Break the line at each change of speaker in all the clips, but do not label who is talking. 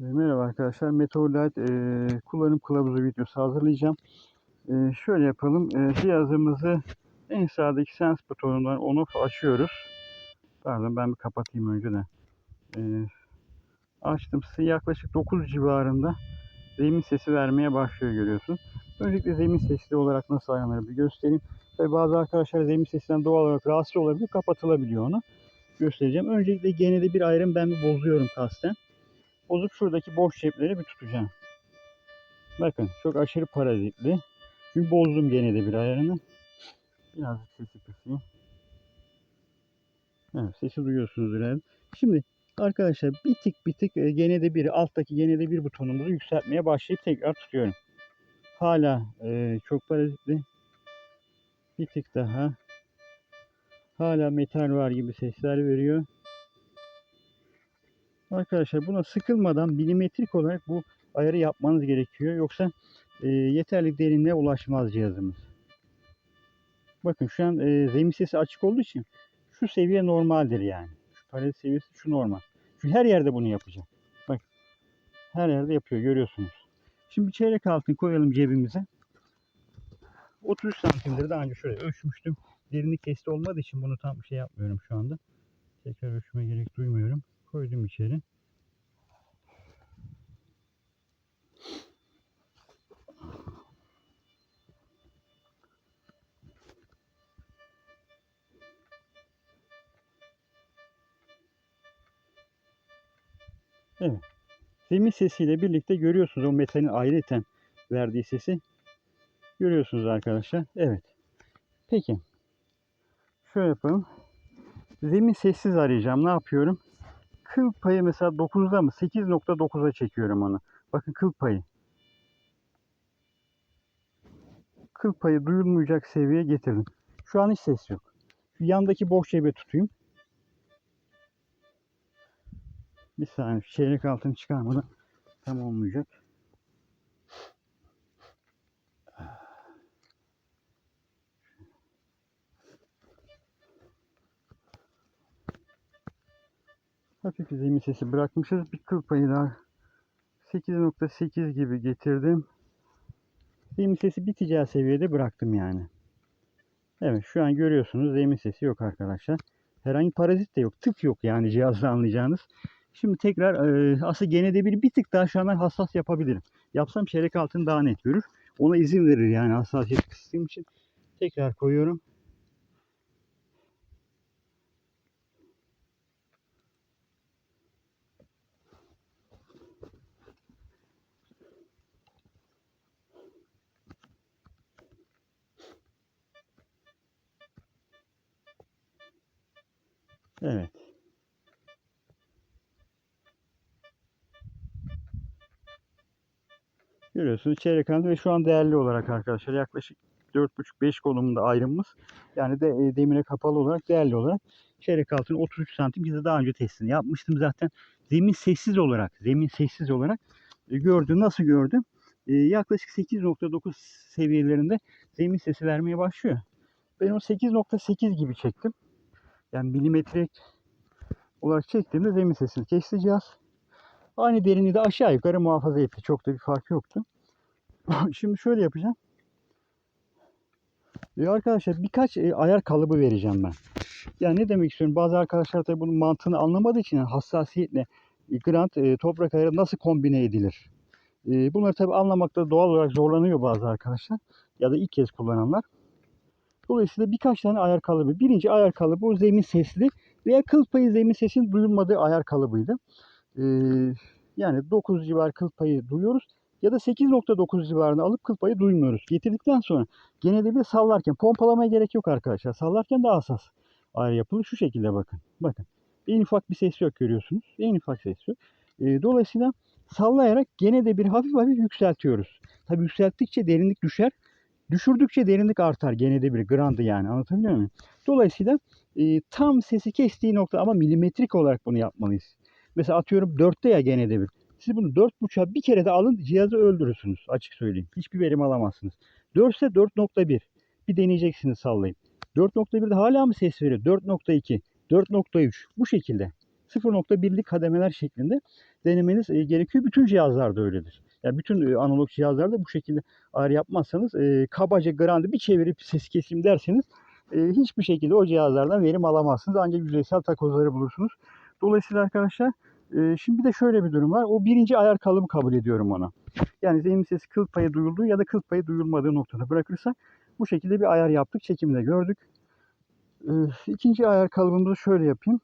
E, Merhaba arkadaşlar. Meteorlight e, kullanım kılavuzu videosu hazırlayacağım. E, şöyle yapalım. E, cihazımızı en sağdaki sense butonundan on off açıyoruz. Pardon ben bir kapatayım önce de. E, açtım. Yaklaşık 9 civarında zemin sesi vermeye başlıyor görüyorsun. Öncelikle zemin sesli olarak nasıl ayarlanır bir göstereyim. Tabii bazı arkadaşlar zemin sesinden doğal olarak rahatsız olabilir. Kapatılabiliyor onu. Göstereceğim. Öncelikle genelde bir ayrım ben bir bozuyorum kasten bozup şuradaki boş cepleri bir tutacağım. Bakın çok aşırı parazitli. Çünkü bozdum gene de bir ayarını. Birazcık sesi kısayım. Evet sesi duyuyorsunuz herhalde. Şimdi arkadaşlar bir tık bir tık e, gene de bir alttaki gene de bir butonumuzu yükseltmeye başlayıp tekrar tutuyorum. Hala e, çok parazitli. Bir tık daha. Hala metal var gibi sesler veriyor. Arkadaşlar buna sıkılmadan milimetrik olarak bu ayarı yapmanız gerekiyor. Yoksa e, yeterli derinliğe ulaşmaz cihazımız. Bakın şu an e, zemin sesi açık olduğu için şu seviye normaldir yani. Şu palet seviyesi şu normal. Şu her yerde bunu yapacak. Bak her yerde yapıyor görüyorsunuz. Şimdi bir çeyrek altın koyalım cebimize. 33 santimdir daha önce şöyle ölçmüştüm. Derinlik testi olmadığı için bunu tam şey yapmıyorum şu anda. Tekrar ölçme gerek duymuyorum koydum içeri. Evet. Zemin sesiyle birlikte görüyorsunuz o metalin ayrıten verdiği sesi. Görüyorsunuz arkadaşlar. Evet. Peki. Şöyle yapalım. Zemin sessiz arayacağım. Ne yapıyorum? Kıl payı mesela 9'da mı? 8.9'a çekiyorum onu. Bakın kıl payı. Kıl payı duyulmayacak seviyeye getirdim. Şu an hiç ses yok. Şu yandaki boş cebe tutayım. Bir saniye çeyrek altını çıkarmadan tam olmayacak. Hafif zemin sesi bırakmışız. Bir kıl payı daha 8.8 gibi getirdim. Zemin sesi biteceği seviyede bıraktım yani. Evet şu an görüyorsunuz zemin sesi yok arkadaşlar. Herhangi parazit de yok. Tık yok yani cihazda anlayacağınız. Şimdi tekrar e, aslında gene de bir, bir tık daha şu an hassas yapabilirim. Yapsam çeyrek altını daha net görür. Ona izin verir yani hassasiyet kıstığım için. Tekrar koyuyorum. Evet. Görüyorsunuz çeyrek altı ve şu an değerli olarak arkadaşlar yaklaşık 4,5-5 konumunda ayrımımız. Yani de e, demire kapalı olarak değerli olarak çeyrek altını 33 santim bize daha önce testini yapmıştım zaten. Zemin sessiz olarak, zemin sessiz olarak e, gördüm. Nasıl gördüm? E, yaklaşık 8.9 seviyelerinde zemin sesi vermeye başlıyor. Ben o 8.8 gibi çektim. Yani milimetrik olarak çektiğimde zemin sesini kesti. Aynı derinliği de aşağı yukarı muhafaza etti. Çok da bir fark yoktu. Şimdi şöyle yapacağım. E arkadaşlar birkaç e, ayar kalıbı vereceğim ben. Yani ne demek istiyorum? Bazı arkadaşlar tabii bunun mantığını anlamadığı için hassasiyetle e, grant e, toprak ayarı nasıl kombine edilir? Bunları tabii anlamakta doğal olarak zorlanıyor bazı arkadaşlar. Ya da ilk kez kullananlar. Dolayısıyla birkaç tane ayar kalıbı. Birinci ayar kalıbı o zemin sesli veya kıl payı zemin sesinin duyulmadığı ayar kalıbıydı. Ee, yani 9 civar kıl payı duyuyoruz ya da 8.9 civarını alıp kıl payı duymuyoruz. Getirdikten sonra gene de bir sallarken pompalamaya gerek yok arkadaşlar. Sallarken daha hassas ayar yapılır. Şu şekilde bakın. Bakın. En ufak bir ses yok görüyorsunuz. En ufak ses yok. Ee, dolayısıyla sallayarak gene de bir hafif hafif yükseltiyoruz. Tabi yükselttikçe derinlik düşer. Düşürdükçe derinlik artar gene de bir grandı yani anlatabiliyor muyum? Dolayısıyla e, tam sesi kestiği nokta ama milimetrik olarak bunu yapmalıyız. Mesela atıyorum 4'te ya gene de bir. Siz bunu 4.5'a bir kere de alın cihazı öldürürsünüz açık söyleyeyim. Hiçbir verim alamazsınız. 4 ise 4.1 bir deneyeceksiniz sallayıp. 4.1'de hala mı ses veriyor? 4.2, 4.3 bu şekilde. 0.1'lik kademeler şeklinde denemeniz e, gerekiyor. Bütün cihazlarda öyledir. Yani bütün e, analog cihazlarda bu şekilde ayar yapmazsanız e, kabaca grandi bir çevirip ses keseyim derseniz e, hiçbir şekilde o cihazlardan verim alamazsınız. Ancak yüzeysel takozları bulursunuz. Dolayısıyla arkadaşlar e, şimdi bir de şöyle bir durum var. O birinci ayar kalıbı kabul ediyorum ona. Yani zemin sesi kıl payı duyulduğu ya da kıl payı duyulmadığı noktada bırakırsak bu şekilde bir ayar yaptık. Çekimde gördük. E, ikinci ayar kalıbımızı şöyle yapayım.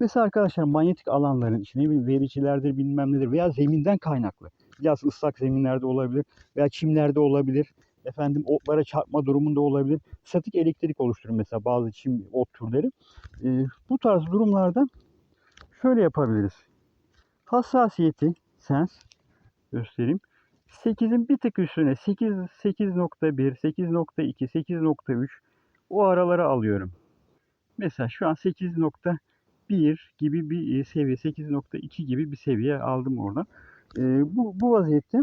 Mesela arkadaşlar manyetik alanların içine vericilerdir bilmem nedir veya zeminden kaynaklı. Biraz ıslak zeminlerde olabilir veya çimlerde olabilir. Efendim otlara çarpma durumunda olabilir. Statik elektrik oluşturur mesela bazı çim ot türleri. Ee, bu tarz durumlarda şöyle yapabiliriz. Hassasiyeti sens göstereyim. 8'in bir tık üstüne 8 8.1, 8.2, 8.3 o aralara alıyorum. Mesela şu an 8.1 gibi bir e, seviye, 8.2 gibi bir seviye aldım oradan. Ee, bu, bu vaziyette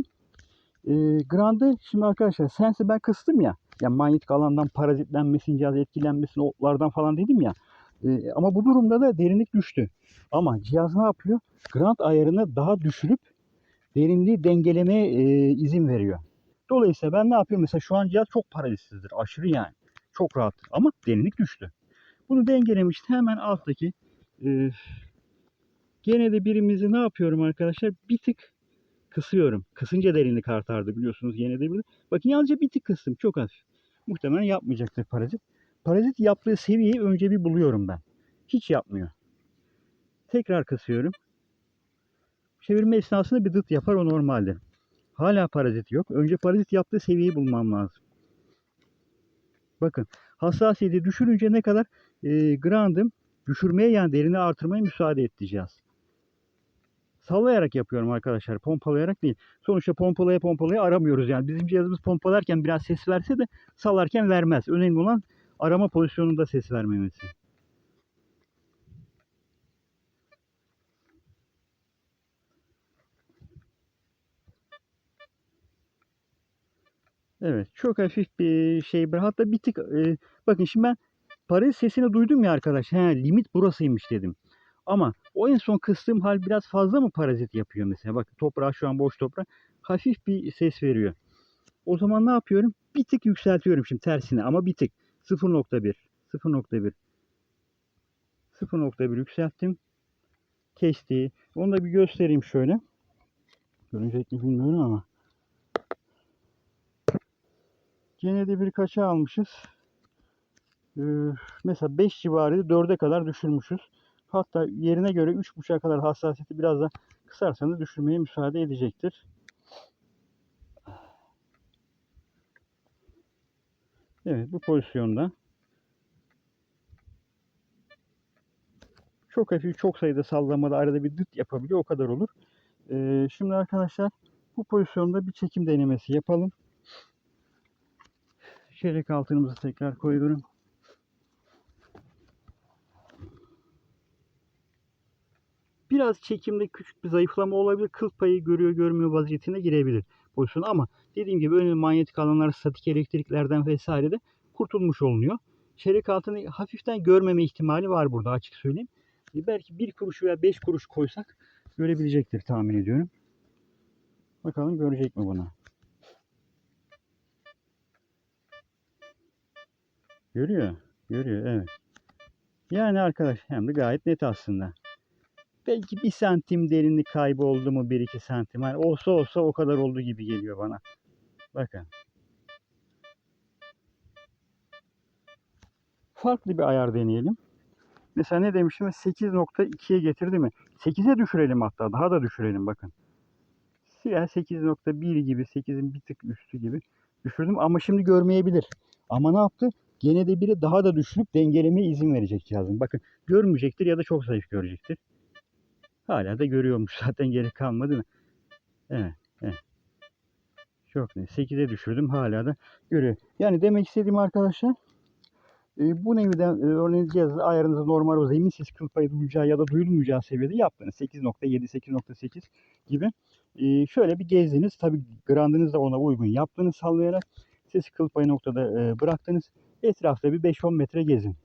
e, Grand'ı şimdi arkadaşlar sensi ben kıstım ya. Yani manyetik alandan parazitlenmesin, cihaz etkilenmesin, otlardan falan dedim ya. E, ama bu durumda da derinlik düştü. Ama cihaz ne yapıyor? Grand ayarını daha düşürüp derinliği dengelemeye e, izin veriyor. Dolayısıyla ben ne yapıyorum? Mesela şu an cihaz çok parazitsizdir. Aşırı yani. Çok rahat. Ama derinlik düştü. Bunu dengelemişti. Hemen alttaki e, gene de birimizi ne yapıyorum arkadaşlar? Bir tık kısıyorum. Kısınca derinlik artardı biliyorsunuz bir. Bakın yalnızca bir tık kıstım. Çok hafif. Muhtemelen yapmayacaktır parazit. Parazit yaptığı seviyeyi önce bir buluyorum ben. Hiç yapmıyor. Tekrar kısıyorum. Çevirme esnasında bir dıt yapar o normaldir. Hala parazit yok. Önce parazit yaptığı seviyeyi bulmam lazım. Bakın hassasiyeti düşürünce ne kadar e, grandım düşürmeye yani derini artırmaya müsaade edeceğiz. Sallayarak yapıyorum arkadaşlar. Pompalayarak değil. Sonuçta pompalaya pompalaya aramıyoruz yani. Bizim cihazımız pompalarken biraz ses verse de sallarken vermez. Önemli olan arama pozisyonunda ses vermemesi. Evet. Çok hafif bir şey. Hatta bir tık e, bakın şimdi ben parazit sesini duydum ya arkadaş. He, limit burasıymış dedim. Ama o en son kıstığım hal biraz fazla mı parazit yapıyor mesela? Bakın toprağı şu an boş toprak. Hafif bir ses veriyor. O zaman ne yapıyorum? Bir tık yükseltiyorum şimdi tersine ama bir tık. 0.1 0.1 0.1 yükselttim. Kesti. Onu da bir göstereyim şöyle. Görünecek mi bilmiyorum ama. Gene de birkaça almışız. Ee, mesela 5 civarıydı 4'e kadar düşürmüşüz. Hatta yerine göre 3.5'a kadar hassasiyeti biraz da kısarsanız düşürmeye müsaade edecektir. Evet bu pozisyonda çok hafif çok sayıda sallamada arada bir dıt yapabiliyor o kadar olur. Ee, şimdi arkadaşlar bu pozisyonda bir çekim denemesi yapalım. Çeyrek altınımızı tekrar koyuyorum. Biraz çekimde küçük bir zayıflama olabilir. Kıl payı görüyor görmüyor vaziyetine girebilir pozisyonu ama dediğim gibi önemli manyetik alanlar statik elektriklerden vesaire de kurtulmuş olunuyor. Çeyrek altını hafiften görmeme ihtimali var burada açık söyleyeyim. E, belki bir kuruş veya beş kuruş koysak görebilecektir tahmin ediyorum. Bakalım görecek mi bunu? Görüyor. Görüyor evet. Yani arkadaş hem de gayet net aslında. Belki bir santim derinlik kaybı oldu mu? bir iki santim. Yani olsa olsa o kadar oldu gibi geliyor bana. Bakın. Farklı bir ayar deneyelim. Mesela ne demiştim? 8.2'ye getirdi mi? 8'e düşürelim hatta. Daha da düşürelim bakın. Yani 8.1 gibi, 8'in bir tık üstü gibi düşürdüm. Ama şimdi görmeyebilir. Ama ne yaptı? Gene de biri daha da düşürüp dengelemeye izin verecek cihazın. Bakın görmeyecektir ya da çok zayıf görecektir. Hala da görüyormuş zaten gerek kalmadı mi? Evet, evet. Çok net. 8'e düşürdüm hala da görüyor. Yani demek istediğim arkadaşlar e, bu neviden e, örneğin cihazı ayarınızı normal o zemin ses kıl payı duyulacağı ya da duyulmayacağı seviyede yaptınız. 8.7, 8.8 gibi. E, şöyle bir gezdiniz. Tabi grandınız da ona uygun yaptınız sallayarak. Ses kıl payı noktada e, bıraktınız. Etrafta bir 5-10 metre gezin.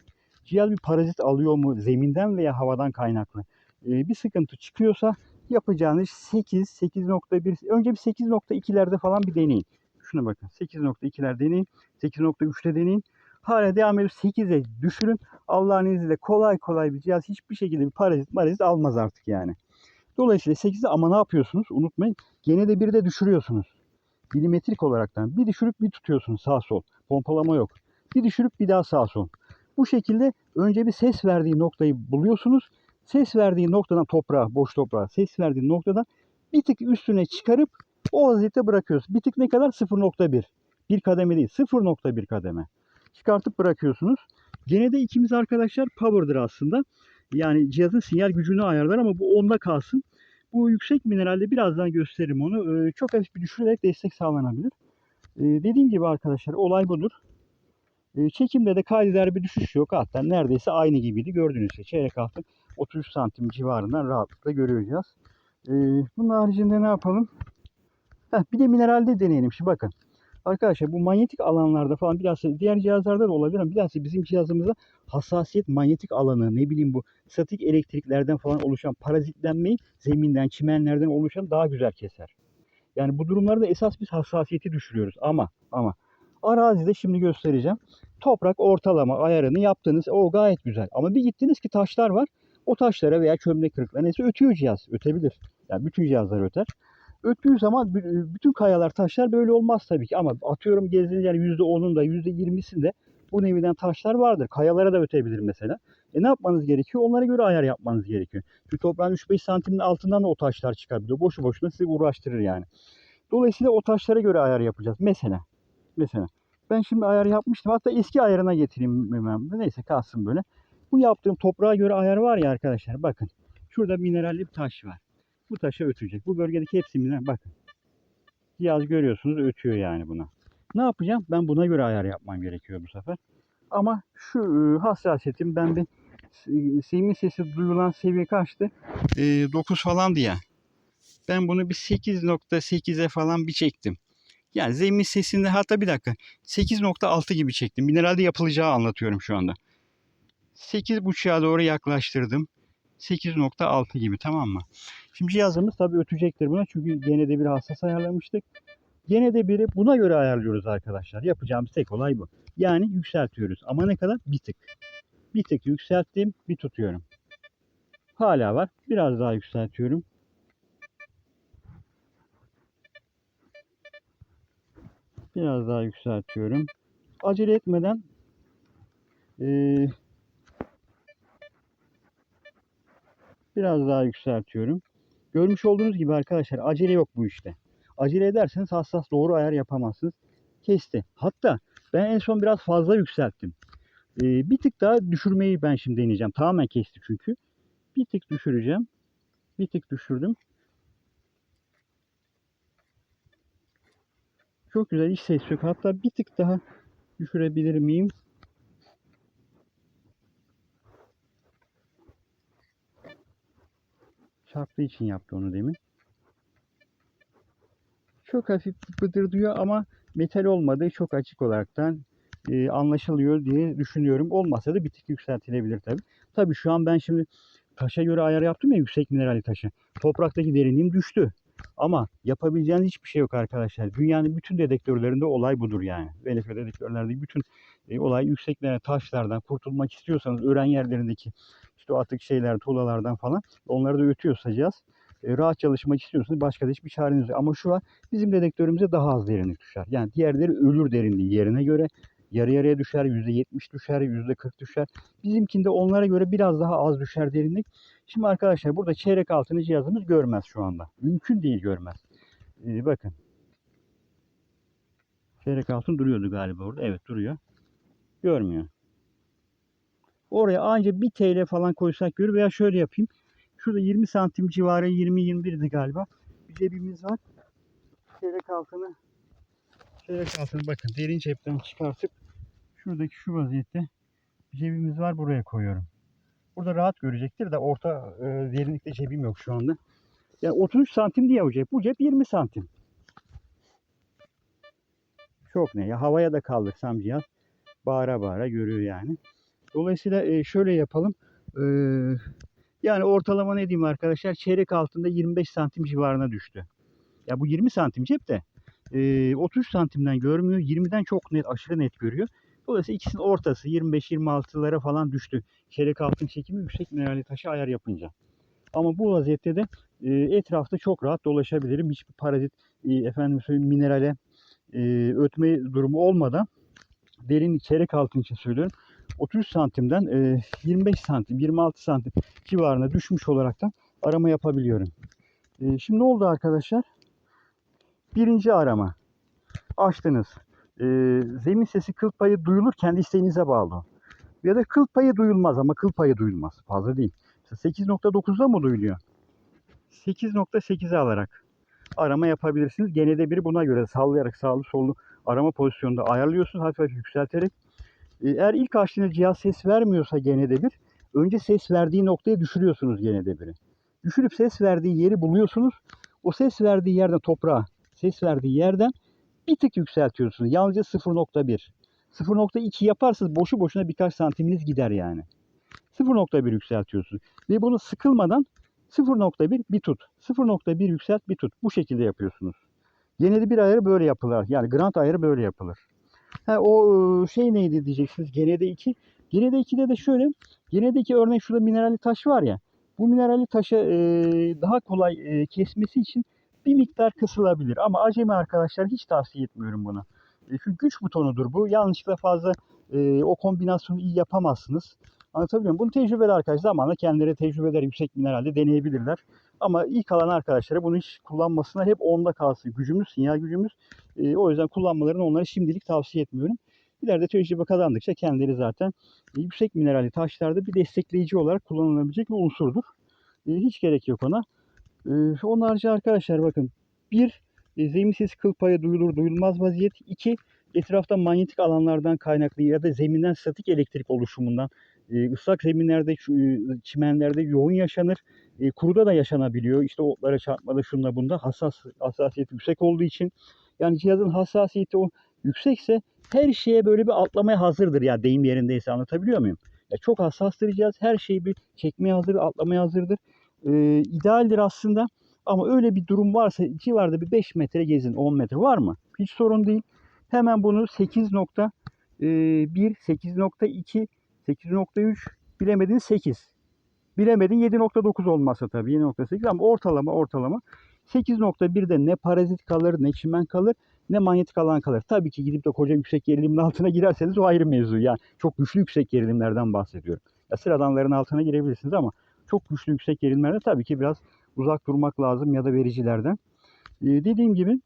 Cihaz bir parazit alıyor mu zeminden veya havadan kaynaklı? E, bir sıkıntı çıkıyorsa yapacağınız 8, 8.1, önce bir 8.2'lerde falan bir deneyin. Şuna bakın 8.2'ler deneyin, 8.3'te deneyin. Hala devam ediyor 8'e düşürün. Allah'ın izniyle kolay kolay bir cihaz hiçbir şekilde bir parazit marazit almaz artık yani. Dolayısıyla 8'de ama ne yapıyorsunuz? Unutmayın. Gene de bir de düşürüyorsunuz. Milimetrik olaraktan. Bir düşürüp bir tutuyorsunuz sağ sol. Pompalama yok. Bir düşürüp bir daha sağ sol. Bu şekilde önce bir ses verdiği noktayı buluyorsunuz. Ses verdiği noktadan toprağa, boş toprağa ses verdiği noktadan bir tık üstüne çıkarıp o vaziyette bırakıyoruz. Bir tık ne kadar? 0.1. Bir kademe değil. 0.1 kademe. Çıkartıp bırakıyorsunuz. Gene de ikimiz arkadaşlar power'dır aslında. Yani cihazın sinyal gücünü ayarlar ama bu onda kalsın. Bu yüksek mineralde birazdan gösteririm onu. Ee, çok hafif bir düşürerek destek sağlanabilir. Ee, dediğim gibi arkadaşlar olay budur. Ee, çekimde de kaydeler bir düşüş yok. Hatta neredeyse aynı gibiydi. Gördüğünüz gibi çeyrek altın 33 santim civarından rahatlıkla görüyoruz. Ee, bunun haricinde ne yapalım? Heh, bir de mineralde deneyelim. Şimdi bakın. Arkadaşlar bu manyetik alanlarda falan biraz diğer cihazlarda da olabilir ama biraz bizim cihazımızda hassasiyet manyetik alanı ne bileyim bu statik elektriklerden falan oluşan parazitlenmeyi zeminden, çimenlerden oluşan daha güzel keser. Yani bu durumlarda esas biz hassasiyeti düşürüyoruz ama ama arazide şimdi göstereceğim. Toprak ortalama ayarını yaptınız. O gayet güzel. Ama bir gittiniz ki taşlar var. O taşlara veya çömlek kırıklarına neyse ötüyor cihaz. Ötebilir. Yani bütün cihazlar öter. Öttüğü zaman bü- bütün kayalar, taşlar böyle olmaz tabii ki. Ama atıyorum gezdiğiniz yer %10'unda, %20'sinde bu neviden taşlar vardır. Kayalara da ötebilir mesela. E ne yapmanız gerekiyor? Onlara göre ayar yapmanız gerekiyor. Çünkü toprağın 3-5 santimin altından da o taşlar çıkabiliyor. Boşu boşuna sizi uğraştırır yani. Dolayısıyla o taşlara göre ayar yapacağız. Mesela. Mesela. Ben şimdi ayar yapmıştım. Hatta eski ayarına getireyim. Neyse kalsın böyle. Bu yaptığım toprağa göre ayar var ya arkadaşlar. Bakın. Şurada mineralli bir taş var. Bu taşa ötecek. Bu bölgedeki hepsi mineral. Bakın. Cihaz görüyorsunuz ötüyor yani buna. Ne yapacağım? Ben buna göre ayar yapmam gerekiyor bu sefer. Ama şu e, hassasiyetim ben bir e, simin sesi duyulan seviye kaçtı? E, 9 falan diye. Ben bunu bir 8.8'e falan bir çektim. Yani zemin sesinde hatta bir dakika 8.6 gibi çektim. Mineralde yapılacağı anlatıyorum şu anda. 8.5'a doğru yaklaştırdım. 8.6 gibi tamam mı? Şimdi cihazımız tabii ötecektir buna çünkü gene de bir hassas ayarlamıştık. Gene de biri buna göre ayarlıyoruz arkadaşlar. Yapacağımız tek olay bu. Yani yükseltiyoruz. Ama ne kadar? Bir tık. Bir tık yükselttim, bir tutuyorum. Hala var. Biraz daha yükseltiyorum. Biraz daha yükseltiyorum. Acele etmeden eee, biraz daha yükseltiyorum. Görmüş olduğunuz gibi arkadaşlar acele yok bu işte. Acele ederseniz hassas doğru ayar yapamazsınız. Kesti. Hatta ben en son biraz fazla yükselttim. Ee, bir tık daha düşürmeyi ben şimdi deneyeceğim. Tamamen kesti çünkü. Bir tık düşüreceğim. Bir tık düşürdüm. Çok güzel hiç ses yok. Hatta bir tık daha düşürebilir miyim? Çarptığı için yaptı onu demin. Çok hafif bıdırdıyor ama metal olmadığı çok açık olaraktan e, anlaşılıyor diye düşünüyorum. Olmasa da bir tık yükseltilebilir tabi. Tabi şu an ben şimdi taşa göre ayar yaptım ya yüksek mineralli taşı. Topraktaki derinliğim düştü. Ama yapabileceğiniz hiçbir şey yok arkadaşlar. Dünyanın bütün dedektörlerinde olay budur yani. VLF dedektörlerdeki bütün e, olay yüksek mineral taşlardan kurtulmak istiyorsanız öğren yerlerindeki işte o atık şeyler, tuğlalardan falan onları da ötüyorsa cihaz. E, rahat çalışmak istiyorsanız başka da hiçbir çareniz yok. Ama şu an bizim dedektörümüze daha az derinlik düşer. Yani diğerleri ölür derinliği yerine göre yarı yarıya düşer, %70 düşer, %40 düşer. Bizimkinde onlara göre biraz daha az düşer derinlik. Şimdi arkadaşlar burada çeyrek altını cihazımız görmez şu anda. Mümkün değil görmez. Ee, bakın. Çeyrek altın duruyordu galiba orada. Evet duruyor. Görmüyor. Oraya anca bir TL falan koysak görür veya şöyle yapayım. Şurada 20 santim civarı 20-21'di galiba. Bir cebimiz var. Çeyrek altını çeyrek altını bakın derin cepten çıkartıp şuradaki şu vaziyette bir cebimiz var buraya koyuyorum. Burada rahat görecektir de orta e, derinlikte cebim yok şu anda. Yani 33 santim diye bu cep. Bu cep 20 santim. Çok ne ya havaya da kaldırsam cihaz bağıra bağıra görüyor yani. Dolayısıyla şöyle yapalım. Yani ortalama ne diyeyim arkadaşlar? Çeyrek altında 25 santim civarına düştü. Ya bu 20 santim cep de e, 33 santimden görmüyor. 20'den çok net, aşırı net görüyor. Dolayısıyla ikisinin ortası 25-26'lara falan düştü. Çeyrek altın çekimi yüksek mineralli taşı ayar yapınca. Ama bu vaziyette de etrafta çok rahat dolaşabilirim. Hiçbir parazit, efendim söyleyeyim minerale ötme durumu olmadan derin çeyrek altın için söylüyorum. 33 santimden e, 25 santim, 26 santim civarına düşmüş olarak da arama yapabiliyorum. E, şimdi ne oldu arkadaşlar? Birinci arama. Açtınız. E, zemin sesi kıl payı duyulur kendi isteğinize bağlı. Ya da kıl payı duyulmaz ama kıl payı duyulmaz. Fazla değil. 8.9'da mı duyuluyor? 8.8'e alarak arama yapabilirsiniz. Gene de bir buna göre sallayarak sağlı sollu arama pozisyonunda ayarlıyorsunuz. Hafif hafif yükselterek. E, Eğer ilk açtığınız cihaz ses vermiyorsa gene de bir önce ses verdiği noktaya düşürüyorsunuz gene de biri. Düşürüp ses verdiği yeri buluyorsunuz. O ses verdiği yerden toprağa ses verdiği yerden bir tık yükseltiyorsunuz. Yalnızca 0.1. 0.2 yaparsanız boşu boşuna birkaç santiminiz gider yani. 0.1 yükseltiyorsunuz. Ve bunu sıkılmadan 0.1 bir tut. 0.1 yükselt bir tut. Bu şekilde yapıyorsunuz. Geneli bir ayarı böyle yapılır. Yani grant ayarı böyle yapılır. Ha, o e, şey neydi diyeceksiniz. Genede 2. Genede 2'de de şöyle. Genede 2 örneğin şurada mineralli taş var ya. Bu mineralli taşı e, daha kolay e, kesmesi için bir miktar kısılabilir. Ama acemi arkadaşlar hiç tavsiye etmiyorum bunu. E, çünkü güç butonudur bu. Yanlışlıkla fazla e, o kombinasyonu iyi yapamazsınız. Anlatabiliyor muyum? Bunu tecrübeli arkadaşlar zamanla kendileri tecrübeler yüksek mineralde deneyebilirler. Ama ilk alan arkadaşlara bunu hiç kullanmasına hep onda kalsın. Gücümüz, sinyal gücümüz. E, o yüzden kullanmalarını onlara şimdilik tavsiye etmiyorum. İleride tecrübe kazandıkça kendileri zaten e, yüksek mineralli taşlarda bir destekleyici olarak kullanılabilecek bir unsurdur. E, hiç gerek yok ona. E, onun harici arkadaşlar bakın. Bir, e, zemin sesi kıl payı duyulur duyulmaz vaziyet. İki, etrafta manyetik alanlardan kaynaklı ya da zeminden statik elektrik oluşumundan e, ıslak zeminlerde, e, çimenlerde yoğun yaşanır. E, kuruda da yaşanabiliyor. İşte otlara çarpmada şunda bunda hassas hassasiyeti yüksek olduğu için. Yani cihazın hassasiyeti o yüksekse her şeye böyle bir atlamaya hazırdır ya deyim yerindeyse anlatabiliyor muyum? Ya çok hassastır cihaz. Her şeyi bir çekmeye hazır, atlamaya hazırdır. E, idealdir aslında. Ama öyle bir durum varsa civarda bir 5 metre gezin, 10 metre var mı? Hiç sorun değil. Hemen bunu 8.1, 8.2, 8.3, bilemedin 8. Bilemedin 7.9 olmazsa tabii 7.8 ama ortalama ortalama 8.1'de ne parazit kalır ne çimen kalır ne manyetik alan kalır. Tabii ki gidip de koca yüksek gerilimin altına girerseniz o ayrı mevzu. Yani çok güçlü yüksek gerilimlerden bahsediyorum. Ya sıradanların altına girebilirsiniz ama çok güçlü yüksek gerilimlerde tabii ki biraz uzak durmak lazım ya da vericilerden. Ee, dediğim gibi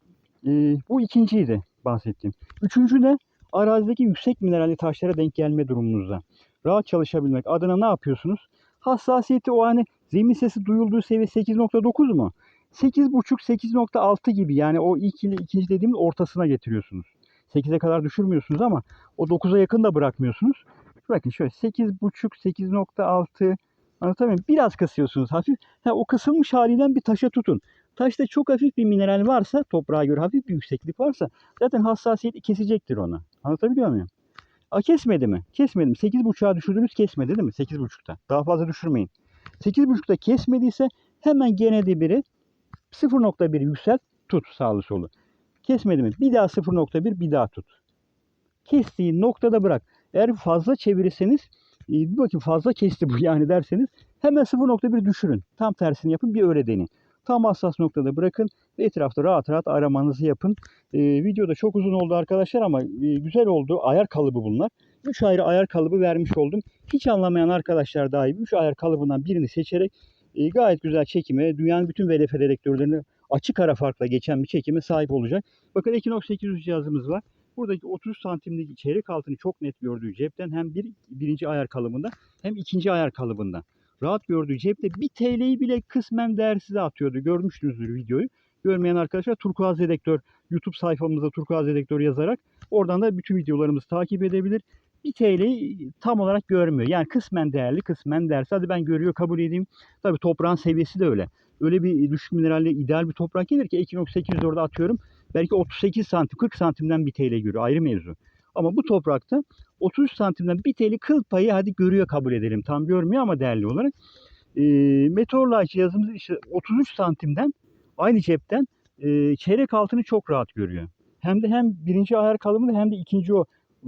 e, bu ikinciydi bahsettiğim. Üçüncü de arazideki yüksek mineralli taşlara denk gelme durumunuzda. Rahat çalışabilmek adına ne yapıyorsunuz? Hassasiyeti o hani zemin sesi duyulduğu seviye 8.9 mu? 8.5-8.6 gibi yani o ilk ile ikinci dediğimiz ortasına getiriyorsunuz. 8'e kadar düşürmüyorsunuz ama o 9'a yakın da bırakmıyorsunuz. Bakın şöyle 8.5-8.6 anlatabiliyor muyum? Biraz kısıyorsunuz hafif. Ha, o kısılmış halinden bir taşa tutun. Taşta çok hafif bir mineral varsa, toprağa göre hafif bir yükseklik varsa zaten hassasiyeti kesecektir ona. Anlatabiliyor muyum? A kesmedi mi? Kesmedim. 8.5'a düşürdünüz kesmedi değil mi? 8.5'ta. Daha fazla düşürmeyin. 8.5'ta kesmediyse hemen gene de biri 0.1 yükselt tut sağlı solu. Kesmedi mi? Bir daha 0.1 bir daha tut. Kestiği noktada bırak. Eğer fazla çevirirseniz e, bakayım fazla kesti bu yani derseniz hemen 0.1 düşürün. Tam tersini yapın bir öyle deneyin. Tam hassas noktada bırakın ve etrafta rahat rahat aramanızı yapın. Ee, videoda çok uzun oldu arkadaşlar ama e, güzel oldu. Ayar kalıbı bunlar. 3 ayrı ayar kalıbı vermiş oldum. Hiç anlamayan arkadaşlar dahi 3 ayar kalıbından birini seçerek e, gayet güzel çekime, dünyanın bütün VLF dedektörlerini açık ara farkla geçen bir çekime sahip olacak. Bakın Equinox 800 cihazımız var. Buradaki 30 santimlik çeyrek altını çok net gördüğü cepten hem bir, birinci ayar kalıbında hem ikinci ayar kalıbında rahat gördüğü cepte bir TL'yi bile kısmen değersize atıyordu. Görmüşsünüzdür videoyu. Görmeyen arkadaşlar Turkuaz Dedektör YouTube sayfamızda Turkuaz Dedektör yazarak oradan da bütün videolarımızı takip edebilir. Bir TL'yi tam olarak görmüyor. Yani kısmen değerli, kısmen değersiz. Hadi ben görüyor, kabul edeyim. Tabii toprağın seviyesi de öyle. Öyle bir düşük mineralle ideal bir toprak gelir ki Equinox 800 orada atıyorum. Belki 38 santim, 40 santimden bir TL görüyor. Ayrı mevzu. Ama bu toprakta 33 santimden bir TL kıl payı hadi görüyor kabul edelim. Tam görmüyor ama değerli olarak. e, Meteorlight cihazımız işte 33 santimden aynı cepten e, çeyrek altını çok rahat görüyor. Hem de hem birinci ayar kalıbını hem de ikinci o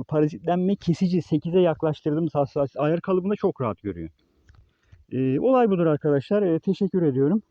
parazitlenme kesici 8'e yaklaştırdığımız hassasiyet ayar kalıbını çok rahat görüyor. E, olay budur arkadaşlar. E, teşekkür ediyorum.